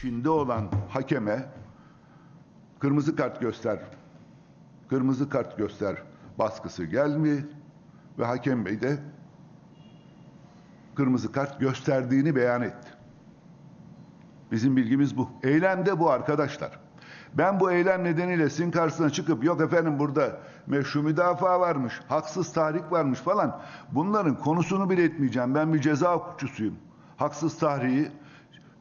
Çin'de olan hakeme kırmızı kart göster, kırmızı kart göster baskısı gelmi ve hakem bey de kırmızı kart gösterdiğini beyan etti. Bizim bilgimiz bu. Eylem de bu arkadaşlar. Ben bu eylem nedeniyle sizin karşısına çıkıp yok efendim burada meşru müdafaa varmış, haksız tahrik varmış falan bunların konusunu bile etmeyeceğim. Ben bir ceza hukukçusuyum. Haksız tahriği,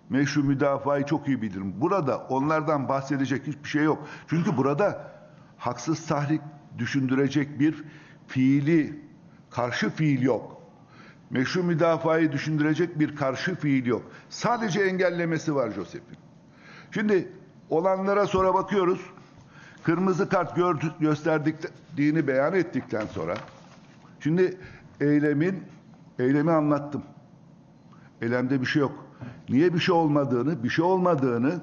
meşru müdafayı çok iyi bilirim. Burada onlardan bahsedecek hiçbir şey yok. Çünkü burada haksız tahrik düşündürecek bir fiili, karşı fiil yok. Meşru müdafayı düşündürecek bir karşı fiil yok. Sadece engellemesi var Joseph'in. Şimdi olanlara sonra bakıyoruz. Kırmızı kart gördü, gösterdiklerini beyan ettikten sonra şimdi eylemin eylemi anlattım. Eylemde bir şey yok. Niye bir şey olmadığını, bir şey olmadığını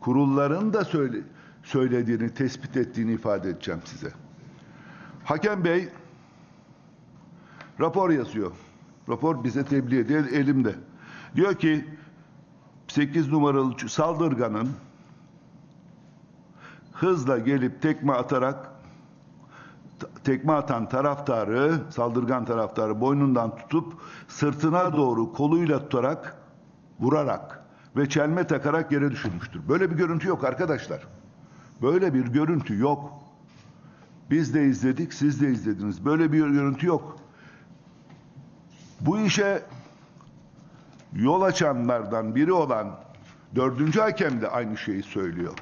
kurulların da söyle, söylediğini, tespit ettiğini ifade edeceğim size. Hakem Bey rapor yazıyor. Rapor bize tebliğ ediyor elimde. Diyor ki 8 numaralı saldırganın hızla gelip tekme atarak tekme atan taraftarı, saldırgan taraftarı boynundan tutup sırtına doğru koluyla tutarak vurarak ve çelme takarak yere düşürmüştür. Böyle bir görüntü yok arkadaşlar. Böyle bir görüntü yok. Biz de izledik, siz de izlediniz. Böyle bir görüntü yok. Bu işe yol açanlardan biri olan dördüncü hakem de aynı şeyi söylüyor.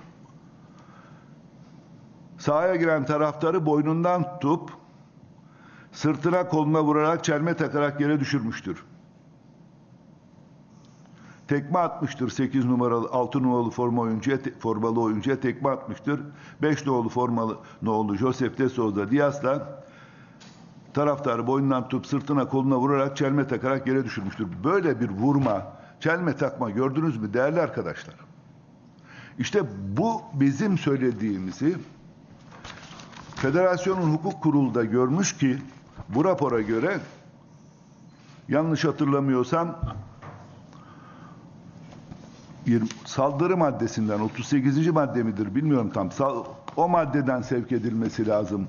Sahaya giren taraftarı boynundan tutup sırtına koluna vurarak çelme takarak yere düşürmüştür. Tekme atmıştır 8 numaralı 6 numaralı forma oyuncuya formalı oyuncuya tekme atmıştır. 5 numaralı formalı nolu Joseph de Souza Diaz'la taraftarı boynundan tutup sırtına koluna vurarak çelme takarak yere düşürmüştür. Böyle bir vurma, çelme takma gördünüz mü değerli arkadaşlar? İşte bu bizim söylediğimizi Federasyonun hukuk kurulu da görmüş ki bu rapora göre yanlış hatırlamıyorsam 20 saldırı maddesinden 38. madde midir bilmiyorum tam o maddeden sevk edilmesi lazım.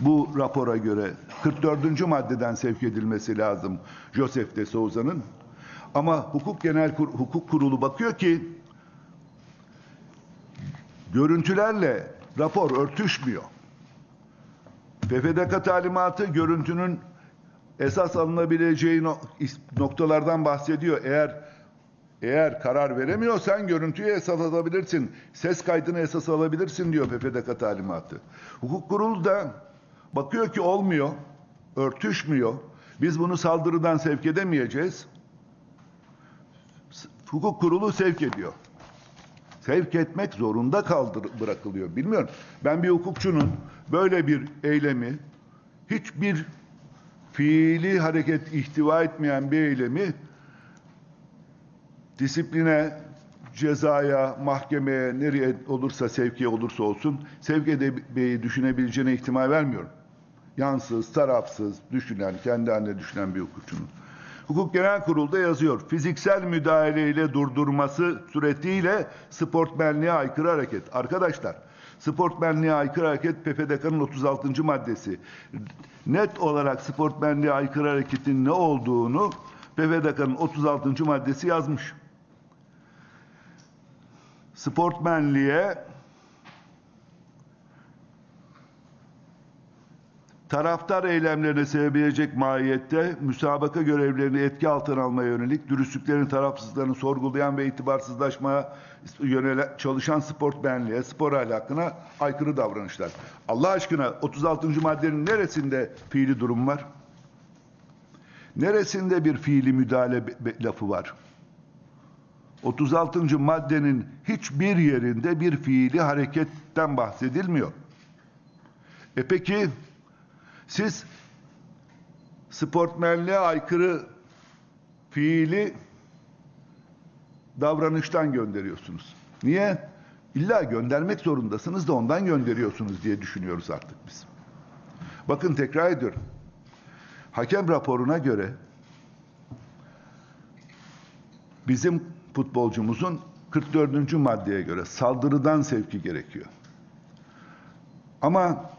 Bu rapora göre 44. maddeden sevk edilmesi lazım Joseph de Souza'nın. Ama hukuk genel Kur- hukuk kurulu bakıyor ki görüntülerle rapor örtüşmüyor. PFDK talimatı görüntünün esas alınabileceği noktalardan bahsediyor. Eğer eğer karar veremiyorsan görüntüyü esas alabilirsin. Ses kaydını esas alabilirsin diyor PFDK talimatı. Hukuk kurulu da bakıyor ki olmuyor, örtüşmüyor. Biz bunu saldırıdan sevk edemeyeceğiz. Hukuk kurulu sevk ediyor. Sevk etmek zorunda kaldır bırakılıyor. Bilmiyorum. Ben bir hukukçunun böyle bir eylemi hiçbir fiili hareket ihtiva etmeyen bir eylemi disipline, cezaya, mahkemeye, nereye olursa sevkiye olursa olsun sevk edebilmeyi düşünebileceğine ihtimal vermiyorum. Yansız, tarafsız, düşünen, kendi haline düşünen bir hukukçunun. Hukuk Genel Kurulu'da yazıyor. Fiziksel müdahaleyle durdurması suretiyle sportmenliğe aykırı hareket. Arkadaşlar, sportmenliğe aykırı hareket PPDK'nın 36. maddesi. Net olarak sportmenliğe aykırı hareketin ne olduğunu PPDK'nın 36. maddesi yazmış. Sportmenliğe taraftar eylemlerine sebebilecek mahiyette müsabaka görevlerini etki altına almaya yönelik dürüstlüklerin tarafsızlarını sorgulayan ve itibarsızlaşmaya yönelen çalışan sportmenliğe, spor ahlakına aykırı davranışlar. Allah aşkına 36. maddenin neresinde fiili durum var? Neresinde bir fiili müdahale lafı var? 36. maddenin hiçbir yerinde bir fiili hareketten bahsedilmiyor. E peki siz sportmenliğe aykırı fiili davranıştan gönderiyorsunuz. Niye? İlla göndermek zorundasınız da ondan gönderiyorsunuz diye düşünüyoruz artık biz. Bakın tekrar ediyorum. Hakem raporuna göre bizim futbolcumuzun 44. maddeye göre saldırıdan sevki gerekiyor. Ama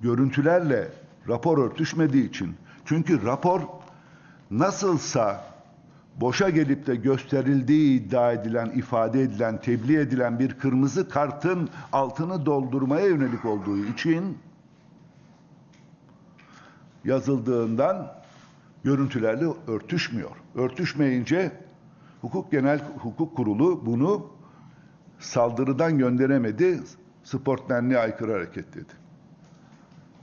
görüntülerle rapor örtüşmediği için çünkü rapor nasılsa boşa gelip de gösterildiği iddia edilen, ifade edilen, tebliğ edilen bir kırmızı kartın altını doldurmaya yönelik olduğu için yazıldığından görüntülerle örtüşmüyor. Örtüşmeyince Hukuk Genel Hukuk Kurulu bunu saldırıdan gönderemedi, sportmenliğe aykırı hareket dedi.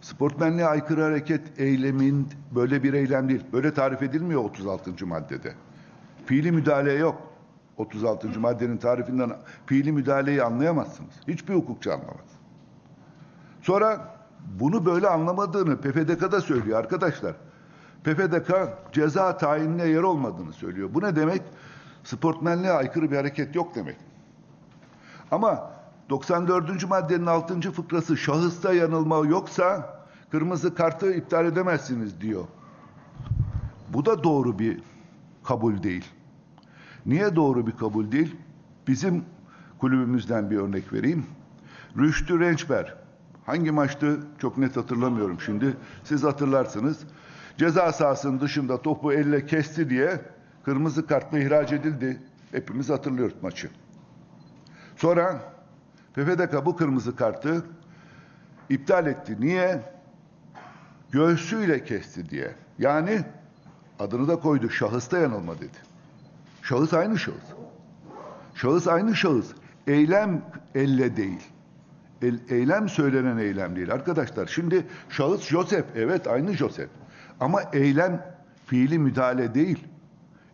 Sportmenliğe aykırı hareket eylemin böyle bir eylem değil. Böyle tarif edilmiyor 36. maddede. Fiili müdahale yok. 36. maddenin tarifinden fiili müdahaleyi anlayamazsınız. Hiçbir hukukçu anlamaz. Sonra bunu böyle anlamadığını PFDK'da söylüyor arkadaşlar. PFDK ceza tayinine yer olmadığını söylüyor. Bu ne demek? Sportmenliğe aykırı bir hareket yok demek. Ama 94. maddenin 6. fıkrası şahısta yanılma yoksa kırmızı kartı iptal edemezsiniz diyor. Bu da doğru bir kabul değil. Niye doğru bir kabul değil? Bizim kulübümüzden bir örnek vereyim. Rüştü Rençber hangi maçtı çok net hatırlamıyorum şimdi. Siz hatırlarsınız. Ceza sahasının dışında topu elle kesti diye kırmızı kartla ihraç edildi. Hepimiz hatırlıyoruz maçı. Sonra PFDK bu kırmızı kartı iptal etti. Niye? Göğsüyle kesti diye. Yani adını da koydu. Şahısta yanılma dedi. Şahıs aynı şahıs. Şahıs aynı şahıs. Eylem elle değil. El, eylem söylenen eylem değil. Arkadaşlar şimdi şahıs Joseph. Evet aynı Joseph. Ama eylem fiili müdahale değil.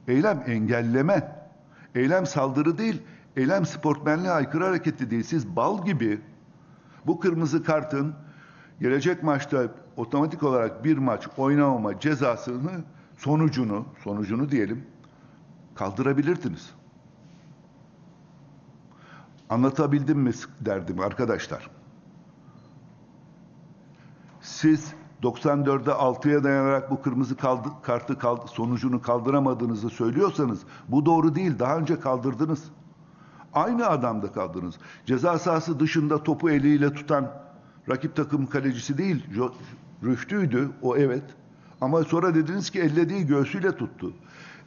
Eylem engelleme. Eylem saldırı değil. Eylem sportmenliğe aykırı hareketi değil. Siz bal gibi bu kırmızı kartın gelecek maçta otomatik olarak bir maç oynamama cezasını sonucunu, sonucunu diyelim kaldırabilirdiniz. Anlatabildim mi derdim arkadaşlar. Siz 94'de 6'ya dayanarak bu kırmızı kaldı, kartı kaldı, sonucunu kaldıramadığınızı söylüyorsanız bu doğru değil. Daha önce kaldırdınız. Aynı adamda kaldınız. Ceza sahası dışında topu eliyle tutan rakip takım kalecisi değil. Rüştü'ydü o evet. Ama sonra dediniz ki elle değil göğsüyle tuttu.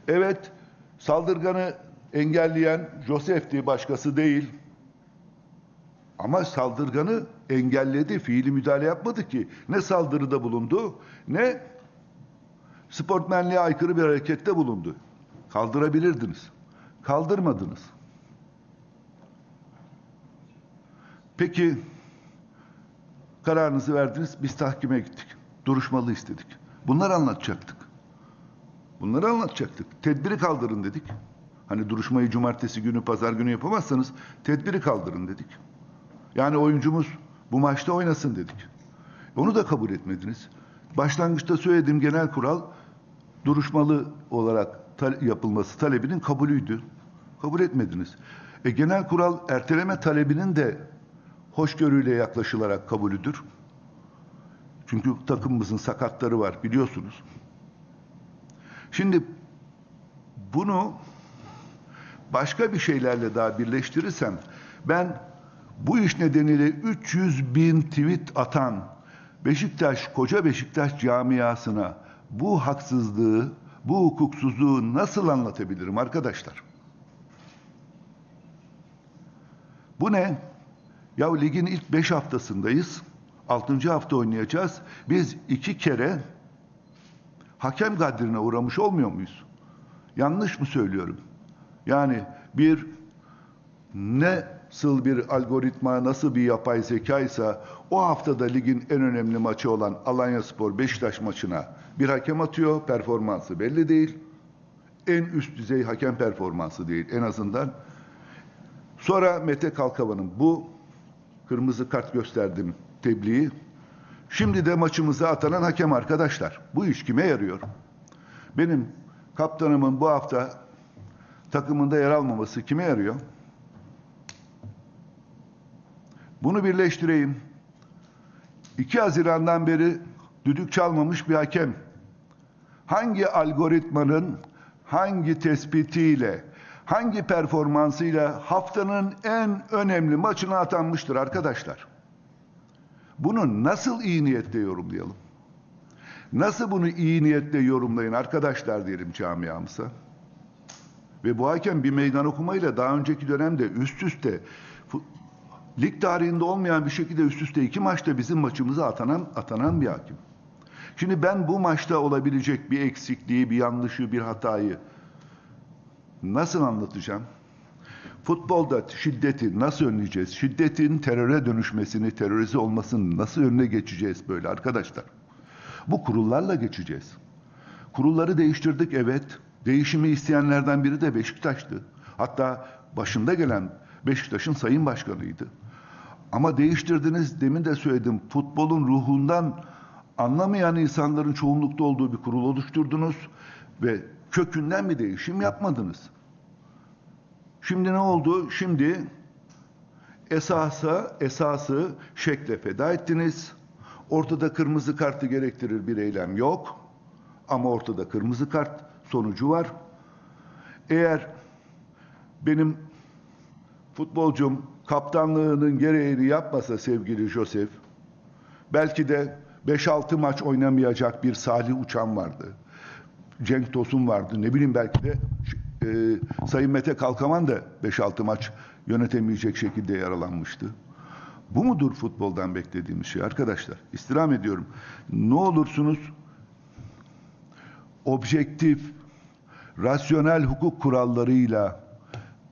Evet saldırganı engelleyen Josef'ti başkası değil. Ama saldırganı engelledi, fiili müdahale yapmadı ki. Ne saldırıda bulundu, ne sportmenliğe aykırı bir harekette bulundu. Kaldırabilirdiniz. Kaldırmadınız. Peki kararınızı verdiniz, biz tahkime gittik. Duruşmalı istedik. Bunları anlatacaktık. Bunları anlatacaktık. Tedbiri kaldırın dedik. Hani duruşmayı cumartesi günü, pazar günü yapamazsanız tedbiri kaldırın dedik. Yani oyuncumuz bu maçta oynasın dedik. Onu da kabul etmediniz. Başlangıçta söylediğim genel kural duruşmalı olarak yapılması talebinin kabulüydü. Kabul etmediniz. E, genel kural erteleme talebinin de hoşgörüyle yaklaşılarak kabulüdür. Çünkü takımımızın sakatları var biliyorsunuz. Şimdi bunu başka bir şeylerle daha birleştirirsem ben bu iş nedeniyle 300 bin tweet atan Beşiktaş, koca Beşiktaş camiasına bu haksızlığı, bu hukuksuzluğu nasıl anlatabilirim arkadaşlar? Bu ne? Ya ligin ilk 5 haftasındayız. 6. hafta oynayacağız. Biz iki kere hakem gadrine uğramış olmuyor muyuz? Yanlış mı söylüyorum? Yani bir nasıl bir algoritma, nasıl bir yapay zekaysa o haftada ligin en önemli maçı olan Alanya Spor Beşiktaş maçına bir hakem atıyor, performansı belli değil. En üst düzey hakem performansı değil en azından. Sonra Mete Kalkavan'ın bu kırmızı kart gösterdim tebliği. Şimdi de maçımıza atanan hakem arkadaşlar. Bu iş kime yarıyor? Benim kaptanımın bu hafta takımında yer almaması kime yarıyor? Bunu birleştireyim. 2 Haziran'dan beri düdük çalmamış bir hakem. Hangi algoritmanın hangi tespitiyle, hangi performansıyla haftanın en önemli maçına atanmıştır arkadaşlar? Bunu nasıl iyi niyetle yorumlayalım? Nasıl bunu iyi niyetle yorumlayın arkadaşlar diyelim camiamıza? Ve bu hakem bir meydan okumayla daha önceki dönemde üst üste lig tarihinde olmayan bir şekilde üst üste iki maçta bizim maçımıza atanan atanan bir hakim. Şimdi ben bu maçta olabilecek bir eksikliği, bir yanlışı, bir hatayı nasıl anlatacağım? Futbolda şiddeti nasıl önleyeceğiz? Şiddetin teröre dönüşmesini, terörize olmasını nasıl önüne geçeceğiz böyle arkadaşlar? Bu kurullarla geçeceğiz. Kurulları değiştirdik evet. Değişimi isteyenlerden biri de Beşiktaş'tı. Hatta başında gelen Beşiktaş'ın sayın başkanıydı. Ama değiştirdiniz demin de söyledim futbolun ruhundan anlamayan insanların çoğunlukta olduğu bir kurul oluşturdunuz ve kökünden bir değişim yapmadınız. Şimdi ne oldu? Şimdi esasa, esası şekle feda ettiniz. Ortada kırmızı kartı gerektirir bir eylem yok. Ama ortada kırmızı kart sonucu var. Eğer benim futbolcum kaptanlığının gereğini yapmasa sevgili Josef, belki de 5-6 maç oynamayacak bir Salih Uçan vardı. Cenk Tosun vardı. Ne bileyim belki de e, Sayın Mete Kalkaman da 5-6 maç yönetemeyecek şekilde yaralanmıştı. Bu mudur futboldan beklediğimiz şey arkadaşlar? İstirham ediyorum. Ne olursunuz objektif, rasyonel hukuk kurallarıyla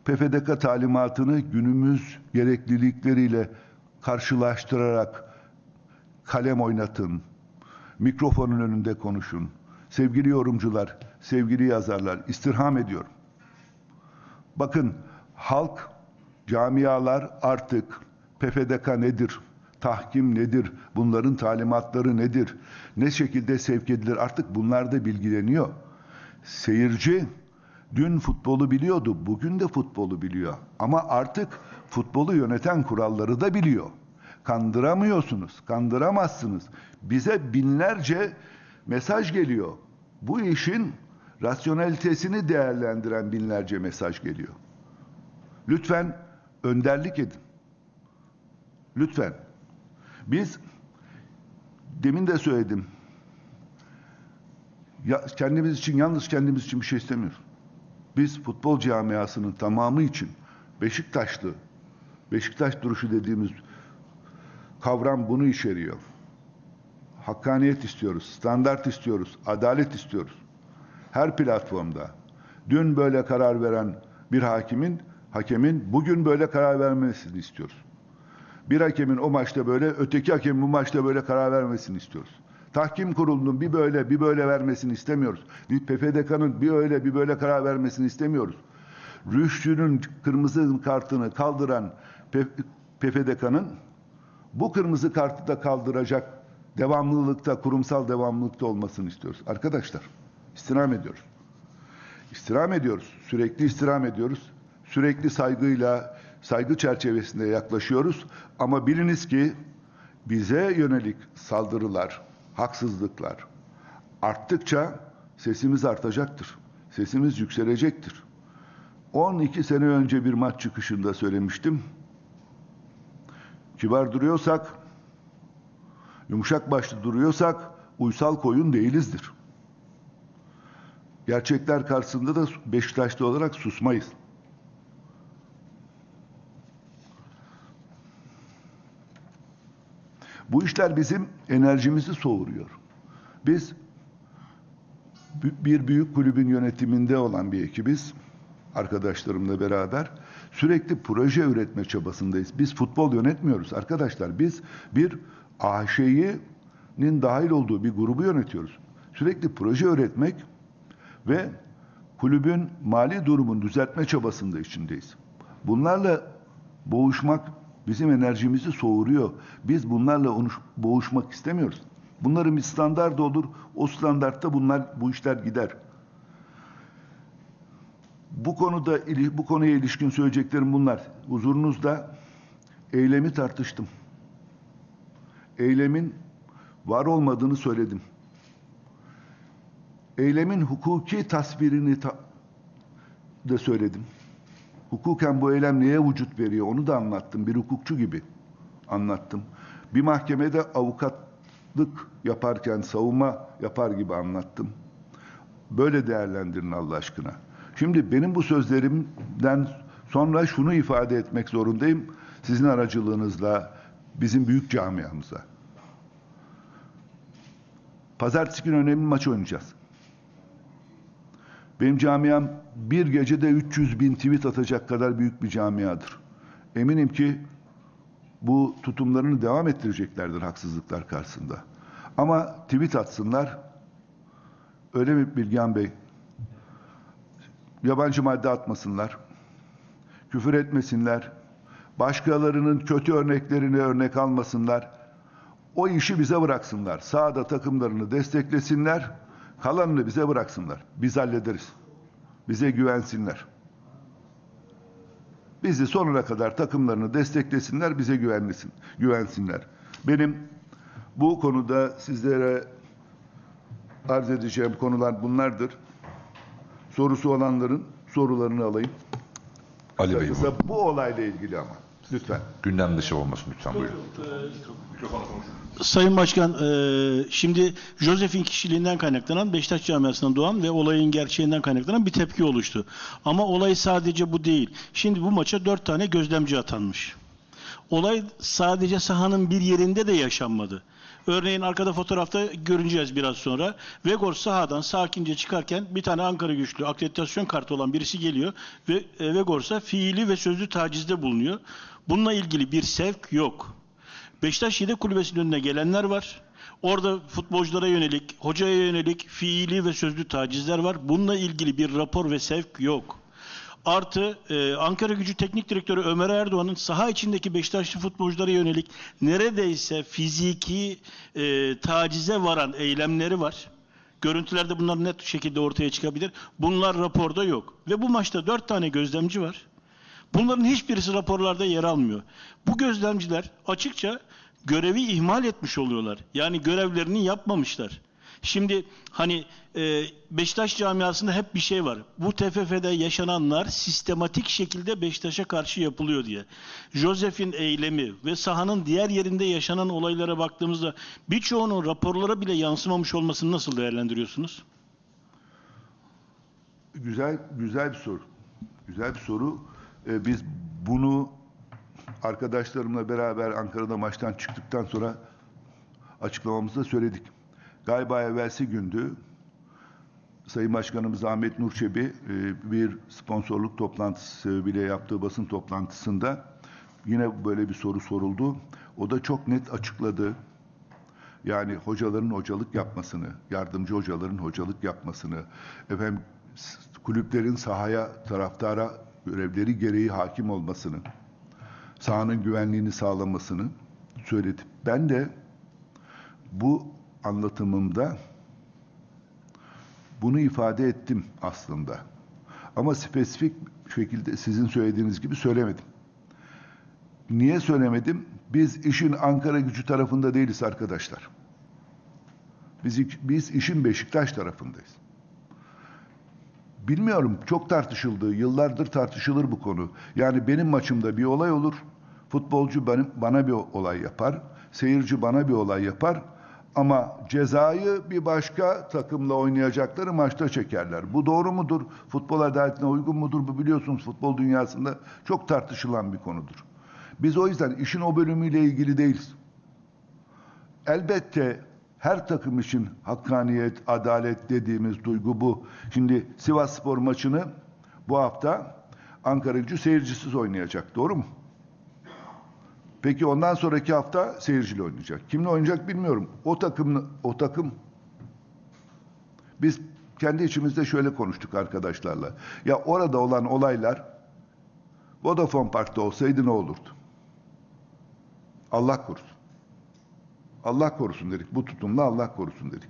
PFDK talimatını günümüz gereklilikleriyle karşılaştırarak kalem oynatın. Mikrofonun önünde konuşun. Sevgili yorumcular, sevgili yazarlar istirham ediyorum. Bakın halk, camialar artık PFDK nedir? Tahkim nedir? Bunların talimatları nedir? Ne şekilde sevk edilir? Artık bunlar da bilgileniyor. Seyirci dün futbolu biliyordu, bugün de futbolu biliyor. Ama artık futbolu yöneten kuralları da biliyor. Kandıramıyorsunuz, kandıramazsınız. Bize binlerce mesaj geliyor. Bu işin rasyonelitesini değerlendiren binlerce mesaj geliyor. Lütfen önderlik edin. Lütfen. Biz demin de söyledim. Ya, kendimiz için yalnız kendimiz için bir şey istemiyoruz. Biz futbol camiasının tamamı için Beşiktaşlı, Beşiktaş duruşu dediğimiz kavram bunu içeriyor. Hakkaniyet istiyoruz, standart istiyoruz, adalet istiyoruz. Her platformda. Dün böyle karar veren bir hakimin, hakemin bugün böyle karar vermesini istiyoruz. Bir hakemin o maçta böyle, öteki hakemin bu maçta böyle karar vermesini istiyoruz. Tahkim kurulunun bir böyle bir böyle vermesini istemiyoruz. PFDK'nın bir öyle bir böyle karar vermesini istemiyoruz. Rüştü'nün kırmızı kartını kaldıran PFDK'nın bu kırmızı kartı da kaldıracak devamlılıkta, kurumsal devamlılıkta olmasını istiyoruz. Arkadaşlar, istirham ediyoruz. İstirham ediyoruz. Sürekli istirham ediyoruz. Sürekli saygıyla, saygı çerçevesinde yaklaşıyoruz. Ama biliniz ki bize yönelik saldırılar, haksızlıklar arttıkça sesimiz artacaktır. Sesimiz yükselecektir. 12 sene önce bir maç çıkışında söylemiştim. Kibar duruyorsak, yumuşak başlı duruyorsak uysal koyun değilizdir. Gerçekler karşısında da Beşiktaşlı olarak susmayız. Bu işler bizim enerjimizi soğuruyor. Biz bir büyük kulübün yönetiminde olan bir ekibiz. Arkadaşlarımla beraber sürekli proje üretme çabasındayız. Biz futbol yönetmiyoruz arkadaşlar. Biz bir AŞ'nin dahil olduğu bir grubu yönetiyoruz. Sürekli proje üretmek ve kulübün mali durumunu düzeltme çabasında içindeyiz. Bunlarla boğuşmak bizim enerjimizi soğuruyor. Biz bunlarla boğuşmak istemiyoruz. Bunların bir standardı olur. O standartta bunlar bu işler gider. Bu konuda bu konuya ilişkin söyleyeceklerim bunlar. Huzurunuzda eylemi tartıştım. Eylemin var olmadığını söyledim. Eylemin hukuki tasvirini ta- de söyledim. Hukuken bu eylem neye vücut veriyor onu da anlattım. Bir hukukçu gibi anlattım. Bir mahkemede avukatlık yaparken savunma yapar gibi anlattım. Böyle değerlendirin Allah aşkına. Şimdi benim bu sözlerimden sonra şunu ifade etmek zorundayım. Sizin aracılığınızla bizim büyük camiamıza. Pazartesi günü önemli maç oynayacağız. Benim camiam bir gecede 300 bin tweet atacak kadar büyük bir camiadır. Eminim ki bu tutumlarını devam ettireceklerdir haksızlıklar karşısında. Ama tweet atsınlar. Öyle mi Bilgehan Bey? Yabancı madde atmasınlar. Küfür etmesinler. Başkalarının kötü örneklerini örnek almasınlar. O işi bize bıraksınlar. Sahada takımlarını desteklesinler. Kalanını bize bıraksınlar. Biz hallederiz. Bize güvensinler. Bizi sonuna kadar takımlarını desteklesinler, bize güvenlesin, güvensinler. Benim bu konuda sizlere arz edeceğim konular bunlardır. Sorusu olanların sorularını alayım. Ali Bey bu olayla ilgili ama lütfen. Gündem dışı olmasın lütfen buyurun. Sayın Başkan, e, şimdi Josef'in kişiliğinden kaynaklanan Beşiktaş camiasından doğan ve olayın gerçeğinden kaynaklanan bir tepki oluştu. Ama olay sadece bu değil. Şimdi bu maça dört tane gözlemci atanmış. Olay sadece sahanın bir yerinde de yaşanmadı. Örneğin arkada fotoğrafta görüneceğiz biraz sonra. Vegor sahadan sakince çıkarken bir tane Ankara güçlü akreditasyon kartı olan birisi geliyor ve e, Vegors'a fiili ve sözlü tacizde bulunuyor. Bununla ilgili bir sevk yok. Beşiktaş yedek kulübesinin önüne gelenler var. Orada futbolculara yönelik, hocaya yönelik fiili ve sözlü tacizler var. Bununla ilgili bir rapor ve sevk yok. Artı e, Ankara Gücü Teknik Direktörü Ömer Erdoğan'ın saha içindeki Beşiktaşlı futbolculara yönelik neredeyse fiziki e, tacize varan eylemleri var. Görüntülerde bunlar net şekilde ortaya çıkabilir. Bunlar raporda yok. Ve bu maçta dört tane gözlemci var. Bunların hiçbirisi raporlarda yer almıyor. Bu gözlemciler açıkça görevi ihmal etmiş oluyorlar. Yani görevlerini yapmamışlar. Şimdi hani e, Beşiktaş camiasında hep bir şey var. Bu TFF'de yaşananlar sistematik şekilde Beşiktaş'a karşı yapılıyor diye. Josef'in eylemi ve sahanın diğer yerinde yaşanan olaylara baktığımızda birçoğunun raporlara bile yansımamış olmasını nasıl değerlendiriyorsunuz? Güzel güzel bir soru. Güzel bir soru. Ee, biz bunu arkadaşlarımla beraber Ankara'da maçtan çıktıktan sonra açıklamamızda söyledik. Galiba evvelsi gündü Sayın Başkanımız Ahmet Nur Çebi e, bir sponsorluk toplantısı sebebiyle yaptığı basın toplantısında yine böyle bir soru soruldu. O da çok net açıkladı. Yani hocaların hocalık yapmasını, yardımcı hocaların hocalık yapmasını, efendim kulüplerin sahaya, taraftara görevleri gereği hakim olmasını, sahanın güvenliğini sağlamasını söyledi. Ben de bu anlatımımda bunu ifade ettim aslında. Ama spesifik şekilde sizin söylediğiniz gibi söylemedim. Niye söylemedim? Biz işin Ankara gücü tarafında değiliz arkadaşlar. Biz, biz işin Beşiktaş tarafındayız. Bilmiyorum çok tartışıldı. Yıllardır tartışılır bu konu. Yani benim maçımda bir olay olur. Futbolcu benim, bana bir olay yapar. Seyirci bana bir olay yapar. Ama cezayı bir başka takımla oynayacakları maçta çekerler. Bu doğru mudur? Futbol adaletine uygun mudur? Bu biliyorsunuz futbol dünyasında çok tartışılan bir konudur. Biz o yüzden işin o bölümüyle ilgili değiliz. Elbette her takım için hakkaniyet, adalet dediğimiz duygu bu. Şimdi Sivas Spor maçını bu hafta Ankara gücü seyircisiz oynayacak. Doğru mu? Peki ondan sonraki hafta seyirciyle oynayacak. Kimle oynayacak bilmiyorum. O takım o takım biz kendi içimizde şöyle konuştuk arkadaşlarla. Ya orada olan olaylar Vodafone Park'ta olsaydı ne olurdu? Allah korusun. Allah korusun dedik. Bu tutumla Allah korusun dedik.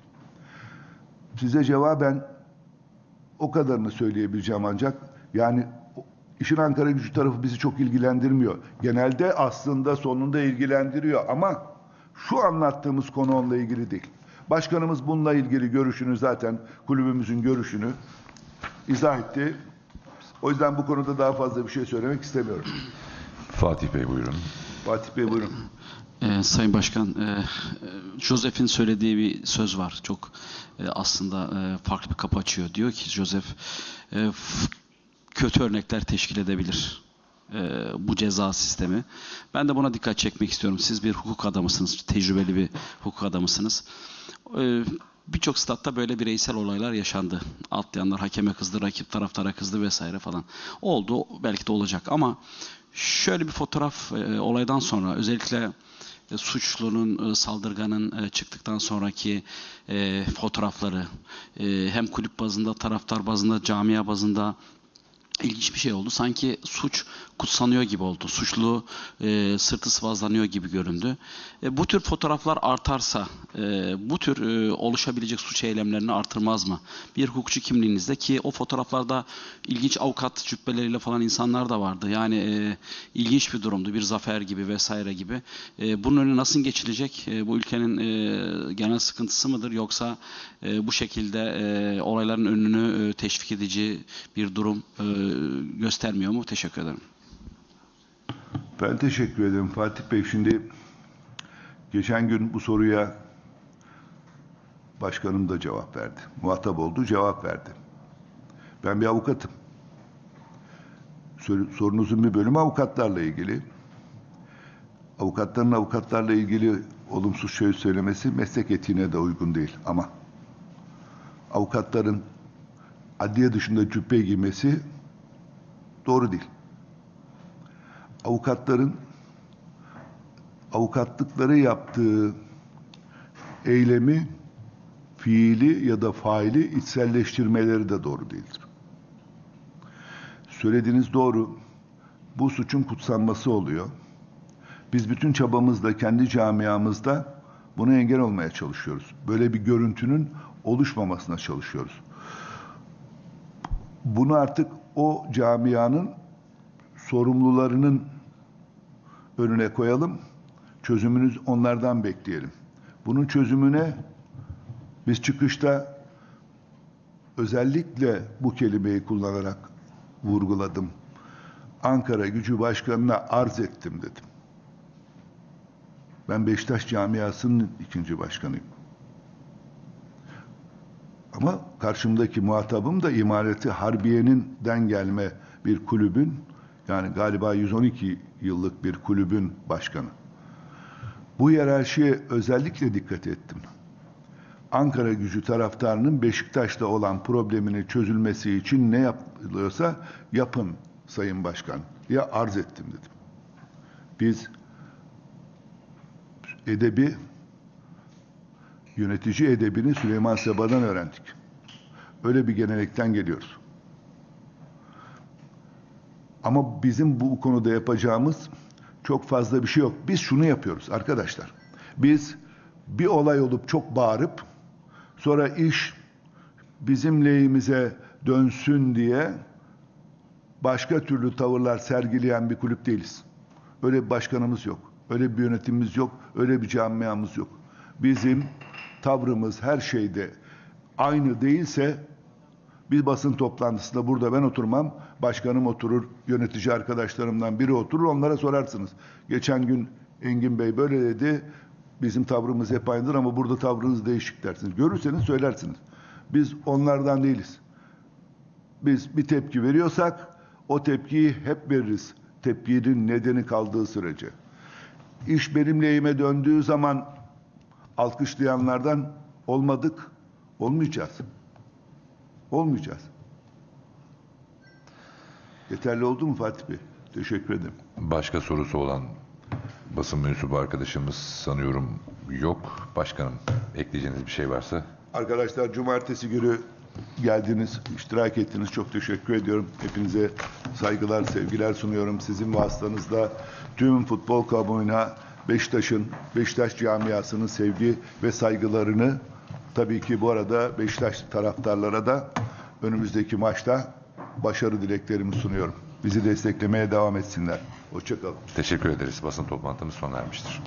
Size cevaben o kadarını söyleyebileceğim ancak yani işin Ankara gücü tarafı bizi çok ilgilendirmiyor. Genelde aslında sonunda ilgilendiriyor ama şu anlattığımız konu onunla ilgili değil. Başkanımız bununla ilgili görüşünü zaten kulübümüzün görüşünü izah etti. O yüzden bu konuda daha fazla bir şey söylemek istemiyorum. Fatih Bey buyurun. Fatih Bey buyurun. Ee, Sayın Başkan, e, e, Joseph'in söylediği bir söz var. Çok e, aslında e, farklı bir kapı açıyor. Diyor ki Joseph, e, kötü örnekler teşkil edebilir e, bu ceza sistemi. Ben de buna dikkat çekmek istiyorum. Siz bir hukuk adamısınız, tecrübeli bir hukuk adamısınız. E, Birçok statta böyle bireysel olaylar yaşandı. Atlayanlar hakeme kızdı, rakip taraftara kızdı vesaire falan. Oldu, belki de olacak ama şöyle bir fotoğraf e, olaydan sonra özellikle suçlunun, e, saldırganın e, çıktıktan sonraki e, fotoğrafları e, hem kulüp bazında, taraftar bazında, camia bazında ilginç bir şey oldu. Sanki suç kutsanıyor gibi oldu. Suçlu e, sırtı sıvazlanıyor gibi göründü. E, bu tür fotoğraflar artarsa e, bu tür e, oluşabilecek suç eylemlerini artırmaz mı? Bir hukukçu kimliğinizde ki o fotoğraflarda ilginç avukat cübbeleriyle falan insanlar da vardı. Yani e, ilginç bir durumdu. Bir zafer gibi vesaire gibi. E, bunun önüne nasıl geçilecek? E, bu ülkenin e, genel sıkıntısı mıdır? Yoksa e, bu şekilde e, olayların önünü e, teşvik edici bir durum e, göstermiyor mu? Teşekkür ederim. Ben teşekkür ederim Fatih Bey. Şimdi geçen gün bu soruya başkanım da cevap verdi. Muhatap oldu, cevap verdi. Ben bir avukatım. Sor- Sorunuzun bir bölümü avukatlarla ilgili. Avukatların avukatlarla ilgili olumsuz şey söylemesi meslek etiğine de uygun değil ama avukatların adliye dışında cübbe giymesi doğru değil avukatların avukatlıkları yaptığı eylemi fiili ya da faili içselleştirmeleri de doğru değildir. Söylediğiniz doğru. Bu suçun kutsanması oluyor. Biz bütün çabamızla kendi camiamızda buna engel olmaya çalışıyoruz. Böyle bir görüntünün oluşmamasına çalışıyoruz. Bunu artık o camianın sorumlularının önüne koyalım. Çözümünüz onlardan bekleyelim. Bunun çözümüne biz çıkışta özellikle bu kelimeyi kullanarak vurguladım. Ankara Gücü Başkanı'na arz ettim dedim. Ben Beşiktaş camiasının ikinci başkanıyım. Ama karşımdaki muhatabım da imareti Harbiye'nin gelme bir kulübün yani galiba 112 yıllık bir kulübün başkanı. Bu hiyerarşiye özellikle dikkat ettim. Ankara gücü taraftarının Beşiktaş'ta olan problemini çözülmesi için ne yapılıyorsa yapın Sayın Başkan diye arz ettim dedim. Biz edebi yönetici edebini Süleyman Seba'dan öğrendik. Öyle bir gelenekten geliyoruz. Ama bizim bu konuda yapacağımız çok fazla bir şey yok. Biz şunu yapıyoruz arkadaşlar. Biz bir olay olup çok bağırıp sonra iş bizim lehimize dönsün diye başka türlü tavırlar sergileyen bir kulüp değiliz. Öyle bir başkanımız yok. Öyle bir yönetimimiz yok. Öyle bir camiamız yok. Bizim tavrımız her şeyde aynı değilse bir basın toplantısında burada ben oturmam, başkanım oturur, yönetici arkadaşlarımdan biri oturur, onlara sorarsınız. Geçen gün Engin Bey böyle dedi, bizim tavrımız hep aynıdır ama burada tavrınız değişik dersiniz. Görürseniz söylersiniz. Biz onlardan değiliz. Biz bir tepki veriyorsak o tepkiyi hep veririz. Tepkinin nedeni kaldığı sürece. İş benim lehime döndüğü zaman alkışlayanlardan olmadık, olmayacağız. Olmayacağız. Yeterli oldu mu Fatih Bey? Teşekkür ederim. Başka sorusu olan basın mensubu arkadaşımız sanıyorum yok. Başkanım ekleyeceğiniz bir şey varsa Arkadaşlar cumartesi günü geldiniz, iştirak ettiniz. Çok teşekkür ediyorum. Hepinize saygılar, sevgiler sunuyorum. Sizin vasıtanızda tüm futbol kamuoyuna Beşiktaş'ın, Beşiktaş camiasının sevgi ve saygılarını tabii ki bu arada Beşiktaş taraftarlara da önümüzdeki maçta başarı dileklerimi sunuyorum. Bizi desteklemeye devam etsinler. Hoşçakalın. teşekkür ederiz. Basın toplantımız sona ermiştir.